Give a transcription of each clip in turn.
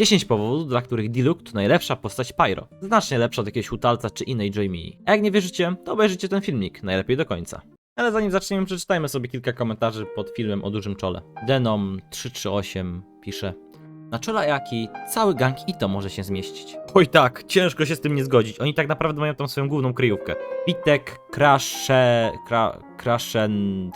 10 powodów, dla których Diluc to najlepsza postać Pyro. Znacznie lepsza od jakiegoś Hutalca czy innej Joymii. A jak nie wierzycie, to obejrzyjcie ten filmik, najlepiej do końca. Ale zanim zaczniemy, przeczytajmy sobie kilka komentarzy pod filmem o dużym czole. Denom338 pisze na czole Jaki cały gang Ito może się zmieścić. Oj tak, ciężko się z tym nie zgodzić. Oni tak naprawdę mają tam swoją główną kryjówkę. Pitek, Crashe, Kra, Crashend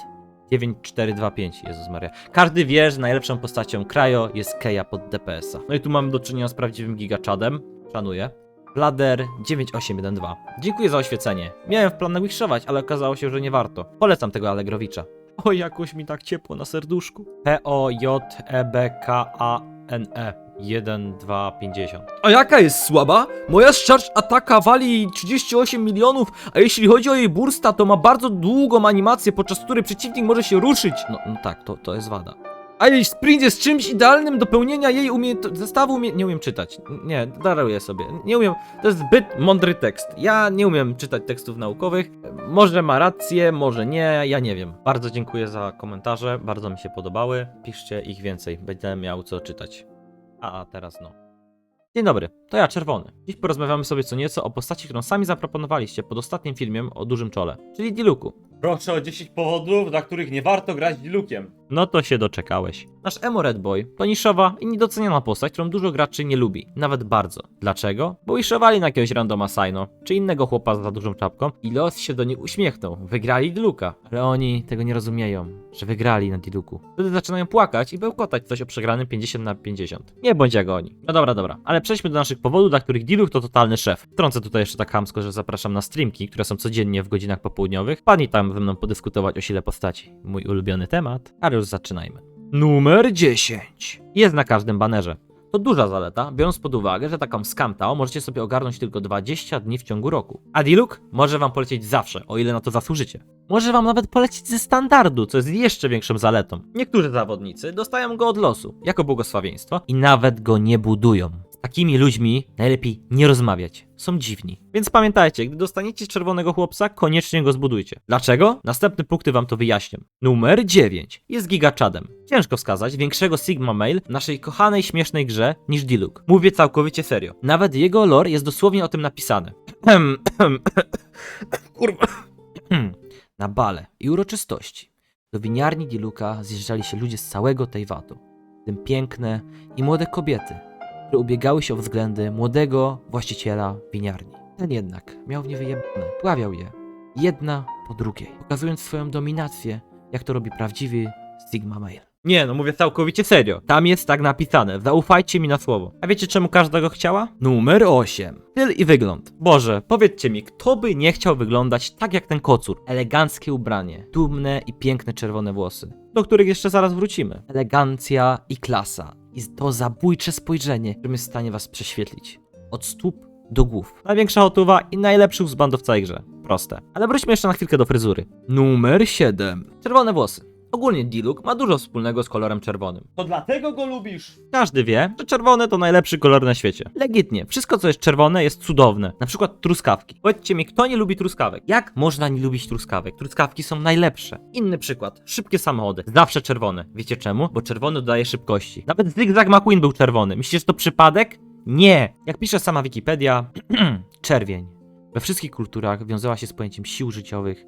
9425, Jezus Maria. Każdy wie, że najlepszą postacią Krajo jest Keja pod DPS-a. No i tu mamy do czynienia z prawdziwym gigaczadem. Szanuję. Blader 9812. Dziękuję za oświecenie. Miałem w planach wishować, ale okazało się, że nie warto. Polecam tego Allegrowicza. Oj, jakoś mi tak ciepło na serduszku. P O J E B K A N E 1250. A jaka jest słaba? Moja charge ataka wali 38 milionów, a jeśli chodzi o jej bursta, to ma bardzo długą animację, podczas której przeciwnik może się ruszyć. No, no tak, to, to jest wada. A jej sprint jest czymś idealnym do pełnienia jej umiejętności. Zestawu umie... nie umiem czytać. Nie, daruję sobie. Nie umiem. To jest zbyt mądry tekst. Ja nie umiem czytać tekstów naukowych. Może ma rację, może nie, ja nie wiem. Bardzo dziękuję za komentarze, bardzo mi się podobały. Piszcie ich więcej, będę miał co czytać. A teraz no. Dzień dobry, to ja, Czerwony. Dziś porozmawiamy sobie co nieco o postaci, którą sami zaproponowaliście pod ostatnim filmem o dużym czole, czyli Diluku. Proszę o 10 powodów, dla których nie warto grać Dilukiem. No to się doczekałeś. Nasz Emo Red Boy to niszowa i niedoceniana postać, którą dużo graczy nie lubi, nawet bardzo. Dlaczego? Bo wishowali na jakiegoś randoma Sino, czy innego chłopa za dużą czapką i los się do nich uśmiechnął. Wygrali Diluka. Ale oni tego nie rozumieją, że wygrali na Diluku. Wtedy zaczynają płakać i bełkotać coś o przegranym 50 na 50. Nie bądź jak oni. No dobra, dobra, ale przejdźmy do naszych powodów, dla których Diluk to totalny szef. Wtrącę tutaj jeszcze tak hamsko, że zapraszam na streamki, które są codziennie w godzinach popołudniowych. Padnij tam ze mną podyskutować o sile postaci. Mój ulubiony temat, ale już zaczynajmy. Numer 10. Jest na każdym banerze. To duża zaleta, biorąc pod uwagę, że taką skamtał możecie sobie ogarnąć tylko 20 dni w ciągu roku. A Diluk może wam polecieć zawsze, o ile na to zasłużycie. Może wam nawet polecieć ze standardu, co jest jeszcze większą zaletą. Niektórzy zawodnicy dostają go od losu, jako błogosławieństwo i nawet go nie budują. Takimi ludźmi najlepiej nie rozmawiać. Są dziwni. Więc pamiętajcie, gdy dostaniecie czerwonego chłopca, koniecznie go zbudujcie. Dlaczego? Następne punkty wam to wyjaśnię. Numer 9 jest gigaczadem. Ciężko wskazać większego Sigma Mail w naszej kochanej, śmiesznej grze niż Diluc. Mówię całkowicie serio. Nawet jego lore jest dosłownie o tym napisane. Kurwa. Na bale i uroczystości do winiarni Diluka zjeżdżali się ludzie z całego Tejwatu, w tym piękne i młode kobiety, które ubiegały się o względy młodego właściciela winiarni. Ten jednak miał w nie wyjebane, pławiał je, jedna po drugiej, pokazując swoją dominację, jak to robi prawdziwy Sigma Male. Nie, no mówię całkowicie serio. Tam jest tak napisane. Zaufajcie mi na słowo. A wiecie czemu każdego chciała? Numer 8. Styl i wygląd. Boże, powiedzcie mi, kto by nie chciał wyglądać tak jak ten kocur? Eleganckie ubranie, dumne i piękne czerwone włosy, do których jeszcze zaraz wrócimy. Elegancja i klasa. I to zabójcze spojrzenie, którym jest w stanie was prześwietlić. Od stóp do głów. Największa hotowa i najlepszy uzbando w całej grze. Proste. Ale wróćmy jeszcze na chwilkę do fryzury. Numer 7. Czerwone włosy. Ogólnie Diluc ma dużo wspólnego z kolorem czerwonym. To dlatego go lubisz? Każdy wie, że czerwony to najlepszy kolor na świecie. Legitnie, wszystko co jest czerwone jest cudowne. Na przykład truskawki. Powiedzcie mi, kto nie lubi truskawek? Jak można nie lubić truskawek? Truskawki są najlepsze. Inny przykład. Szybkie samochody. Zawsze czerwone. Wiecie czemu? Bo czerwony dodaje szybkości. Nawet Zygzak McQueen był czerwony. Myślicie, że to przypadek? Nie. Jak pisze sama Wikipedia, czerwień we wszystkich kulturach wiązała się z pojęciem sił życiowych,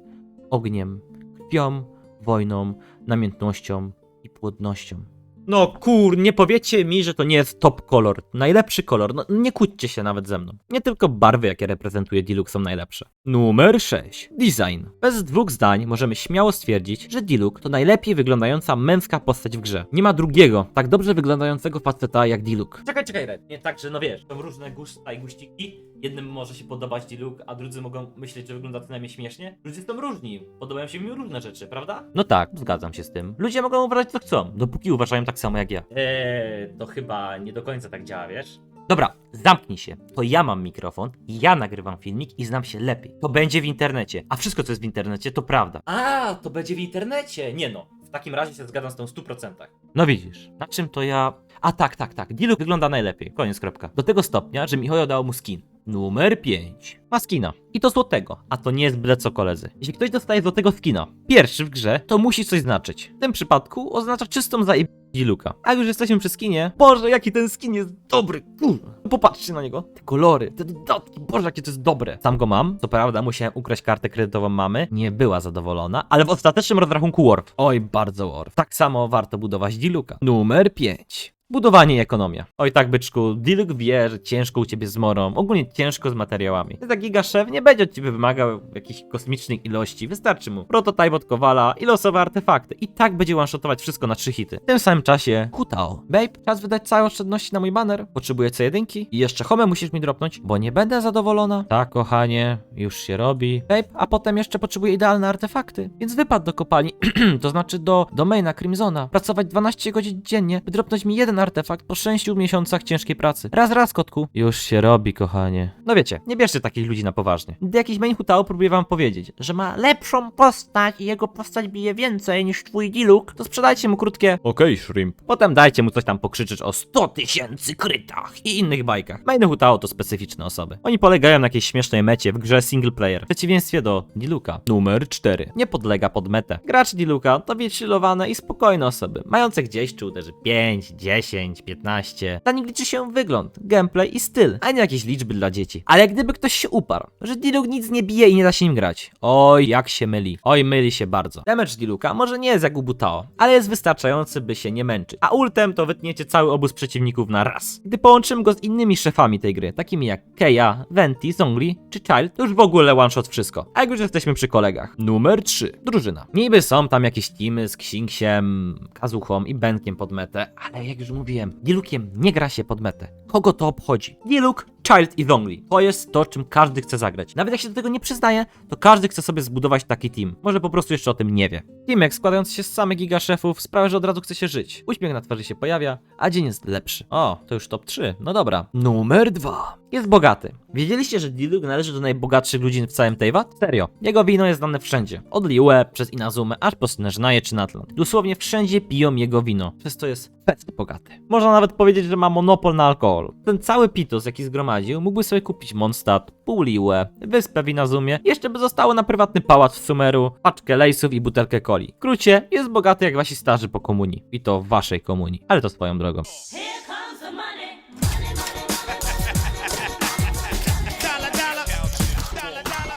ogniem, krwią, wojną, namiętnością i płodnością. No kur, nie powiecie mi, że to nie jest top kolor. Najlepszy kolor. No nie kłóćcie się nawet ze mną. Nie tylko barwy, jakie reprezentuje Diluc są najlepsze. Numer 6. Design. Bez dwóch zdań możemy śmiało stwierdzić, że Diluc to najlepiej wyglądająca męska postać w grze. Nie ma drugiego, tak dobrze wyglądającego faceta jak Diluc. Czekaj, czekaj, Red. Nie tak, że no wiesz, są różne gusta i guściki. Jednym może się podobać Diluc, a drudzy mogą myśleć, że wygląda co najmniej śmiesznie. Ludzie są różni. Podobają się mi różne rzeczy, prawda? No tak, zgadzam się z tym. Ludzie mogą uważać co chcą, dopóki uważają tak samo jak ja. Eee, to chyba nie do końca tak działa, wiesz? Dobra, zamknij się. To ja mam mikrofon, ja nagrywam filmik i znam się lepiej. To będzie w internecie, a wszystko co jest w internecie to prawda. A, to będzie w internecie. Nie no. W takim razie się zgadzam z tą 100%. No widzisz, na czym to ja... A tak, tak, tak. Diluc wygląda najlepiej. Koniec, kropka. Do tego stopnia, że Mihoyo dał mu skin. Numer 5. Ma skina. I to złotego, a to nie jest byle co koledzy. Jeśli ktoś dostaje złotego skina, pierwszy w grze, to musi coś znaczyć. W tym przypadku oznacza czystą zajeb... Luka. A już jesteśmy przy skinie. Boże, jaki ten skin jest dobry, kurwa. Popatrzcie na niego. Te kolory, te dodatki, boże, jakie to jest dobre. Sam go mam. Co prawda musiałem ukraść kartę kredytową mamy. Nie była zadowolona, ale w ostatecznym rozrachunku Worf. Oj, bardzo Worf. Tak samo warto budować Diluka. Numer 5. Budowanie i ekonomia. Oj tak, byczku, Diluk wie, że ciężko u ciebie z morą, ogólnie ciężko z materiałami. Taki gaszef nie będzie od ciebie wymagał jakichś kosmicznych ilości, wystarczy mu prototyp od Kowala i losowe artefakty. I tak będzie one-shotować wszystko na trzy hity. W tym samym czasie Hutao. Babe, czas wydać całe oszczędności na mój banner. Potrzebuję co jedynki i jeszcze home musisz mi dropnąć, bo nie będę zadowolona. Tak, kochanie, już się robi. Babe, a potem jeszcze potrzebuję idealne artefakty, więc wypad do kopalni, to znaczy do domaina Crimsona. Pracować 12 godzin dziennie, by dropnąć mi jeden artefakt po 6 miesiącach ciężkiej pracy. Raz, raz, kotku. Już się robi, kochanie. No wiecie, nie bierzcie takich ludzi na poważnie. Gdy jakiś main Hutao próbuje wam powiedzieć, że ma lepszą postać i jego postać bije więcej niż twój Diluk, to sprzedajcie mu krótkie Okej, shrimp. Potem dajcie mu coś tam pokrzyczeć o 100 tysięcy krytach i innych bajkach. Mainy Hutao to specyficzne osoby. Oni polegają na jakiejś śmiesznej mecie w grze single player. W przeciwieństwie do Diluka. Numer 4. Nie podlega pod metę. Gracz Diluka to wychillowane i spokojne osoby, mające gdzieś czy uderzy 5, 10, 15. Dla nich liczy się wygląd, gameplay i styl, a nie jakieś liczby dla dzieci. Ale gdyby ktoś się uparł, że Diluk nic nie bije i nie da się nim grać. Oj, jak się myli. Oj, myli się bardzo. Damage Diluka może nie jest jak u Butao, ale jest wystarczający, by się nie męczyć. A ultem to wytniecie cały obóz przeciwników na raz. Gdy połączymy go z innymi szefami tej gry, takimi jak Keia, Venti, Zongli czy Child, to już w ogóle one shot wszystko. A jak już jesteśmy przy kolegach. Numer 3. Drużyna. Niby są tam jakieś teamy z Ksingsiem, Kazuchą i Benkiem pod metę, ale jak już mówiłem, Dilukiem nie gra się pod metę. Kogo to obchodzi? Diluk, Child i Zongli. To jest to, czym każdy chce zagrać. Nawet jak się do tego nie przyznaje, to każdy chce sobie zbudować taki team. Może po prostu jeszcze o tym nie wie. Teamek składający się z samych gigaszefów sprawia, że od razu chce się żyć. Uśmiech na twarzy się pojawia, a dzień jest lepszy. O, to już top 3. No dobra. Numer 2. Jest bogaty. Wiedzieliście, że Diluk należy do najbogatszych ludzi w całym Teyvat? Serio. Jego wino jest znane wszędzie. Od Liue, przez Inazumę, aż po Sneżnaje czy Natlan. Dosłownie wszędzie piją jego wino. Przez to jest fest bogaty. Można nawet powiedzieć, że ma monopol na alkohol. Ten cały pitos, jaki zgromadził, mógłby sobie kupić Mondstadt, pół Liue, wyspę w Inazumie, jeszcze by zostało na prywatny pałac w Sumeru, paczkę lejsów i butelkę coli. W skrócie, jest bogaty jak wasi starzy po komunii. I to waszej komunii. Ale to swoją drogą.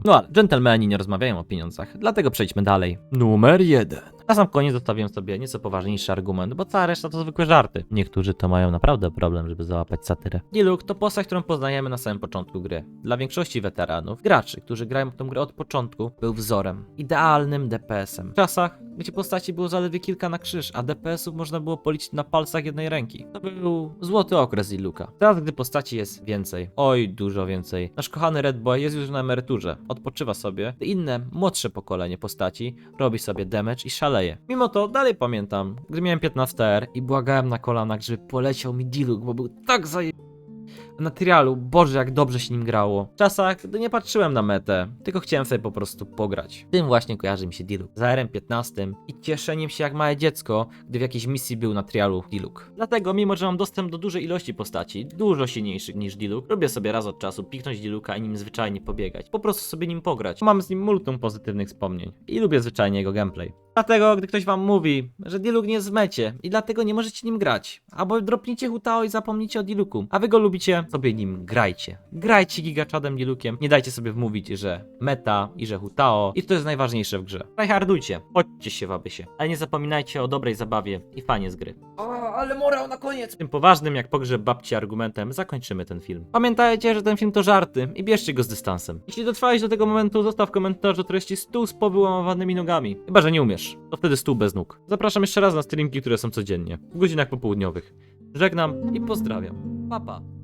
No ale dżentelmeni nie rozmawiają o pieniądzach, dlatego przejdźmy dalej. Numer jeden. Na sam koniec zostawiłem sobie nieco poważniejszy argument, bo cała reszta to zwykłe żarty. Niektórzy to mają naprawdę problem, żeby załapać satyrę. Diluk to postać, którą poznajemy na samym początku gry. Dla większości weteranów, graczy, którzy grają w tę grę od początku, był wzorem. Idealnym DPS-em. W czasach, gdzie postaci było zaledwie kilka na krzyż, a DPS-ów można było policzyć na palcach jednej ręki. To był złoty okres Diluka. Teraz, gdy postaci jest więcej, oj, dużo więcej, nasz kochany Red Boy jest już na emeryturze, odpoczywa sobie, inne, młodsze pokolenie postaci robi sobie damage i szaleje. Mimo to dalej pamiętam, gdy miałem 15R i błagałem na kolanach, żeby poleciał mi Diluk, bo był tak zaje... Na trialu, boże jak dobrze się nim grało. W czasach, gdy nie patrzyłem na metę, tylko chciałem sobie po prostu pograć. Tym właśnie kojarzy mi się Diluk. Z RM15 i cieszeniem się jak małe dziecko, gdy w jakiejś misji był na trialu Diluk. Dlatego, mimo że mam dostęp do dużej ilości postaci, dużo silniejszych niż Diluk, lubię sobie raz od czasu piknąć Diluka i nim zwyczajnie pobiegać. Po prostu sobie nim pograć. Mam z nim multum pozytywnych wspomnień i lubię zwyczajnie jego gameplay. Dlatego, gdy ktoś wam mówi, że Diluk nie jest w mecie i dlatego nie możecie nim grać, albo dropnijcie Hutao i zapomnijcie o Diluku, a wy go lubicie, sobie nim grajcie. Grajcie gigaczadem Dilukiem, nie dajcie sobie wmówić, że meta i że Hutao i to jest najważniejsze w grze. Tryhardujcie, chodźcie się w abysie, ale nie zapominajcie o dobrej zabawie i fanie z gry. Ale morał na koniec! Tym poważnym jak pogrzeb babci argumentem zakończymy ten film. Pamiętajcie, że ten film to żarty i bierzcie go z dystansem. Jeśli dotrwałeś do tego momentu, zostaw komentarz o treści stół z powyłamowanymi nogami. Chyba, że nie umiesz, to wtedy stół bez nóg. Zapraszam jeszcze raz na streamki, które są codziennie, w godzinach popołudniowych. Żegnam i pozdrawiam. Papa. Pa.